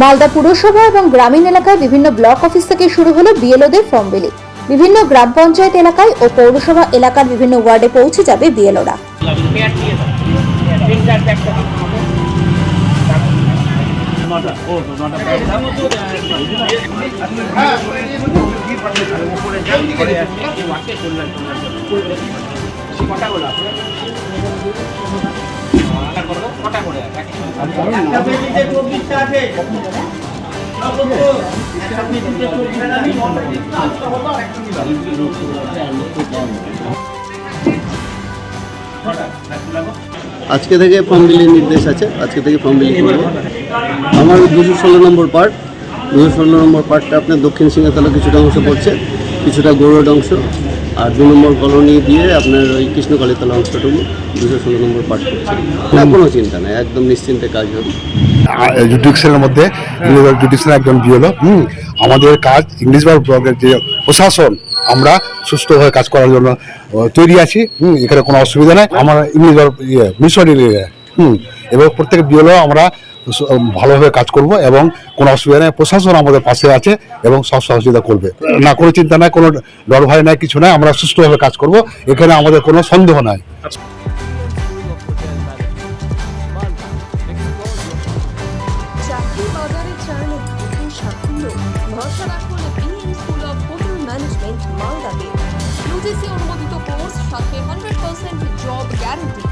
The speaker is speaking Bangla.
মালদা পুরসভা এবং গ্রামীণ এলাকায় বিভিন্ন ব্লক অফিস থেকে শুরু হলো বিএলওদের ফর্ম বিলি। বিভিন্ন গ্রাম পঞ্চায়েত এলাকায় ও পৌরসভা এলাকার বিভিন্ন ওয়ার্ডে পৌঁছে যাবে বিএলওরা। আজকে থেকে ফর্ম বিলির নির্দেশ আছে। আজকে থেকে ফর্ম বিলি করব। আমার দুশো ষোলো নম্বর পার্ট। দুশো ষোলো নম্বর পার্টটা আপনার দক্ষিণ সিংহতলা কিছুটা অংশ পড়ছে, কিছুটা গৌরড অংশ। আর দু নম্বর কলোনি দিয়ে আপনার ওই কৃষ্ণকালীতলা অংশটুকু দুশো ষোলো নম্বর পাঠ পড়ছে না, কোনো চিন্তা নেই, একদম নিশ্চিন্তে কাজ হবে। জুডিশিয়ালের মধ্যে জুডিশিয়াল একজন বিএলও, হুম, আমাদের কাজ ইংলিশবার ব্লকের যে প্রশাসন, আমরা সুষ্ঠুভাবে কাজ করার জন্য তৈরি আছি, হুম, এখানে কোনো অসুবিধা নেই। আমার ইংলিশবার ইয়ে মিশন হুম, এবং প্রত্যেক বিএলও, আমরা ভালোভাবে কাজ করব এবং কোনো অসুবিধা নেই। প্রশাসন আমাদের পাশে আছে এবং সব সহযোগিতা করবে। না কোনো চিন্তা নাই, কোনো ডর ভয় নাই, কিছু নাই, আমরা সুষ্ঠুভাবে কাজ করব। এখানে আমাদের কোনো সন্দেহ নাই। অনুমোদিত কোর্স, সাথে হান্ড্রেড পার্সেন্ট জব গ্যারান্টি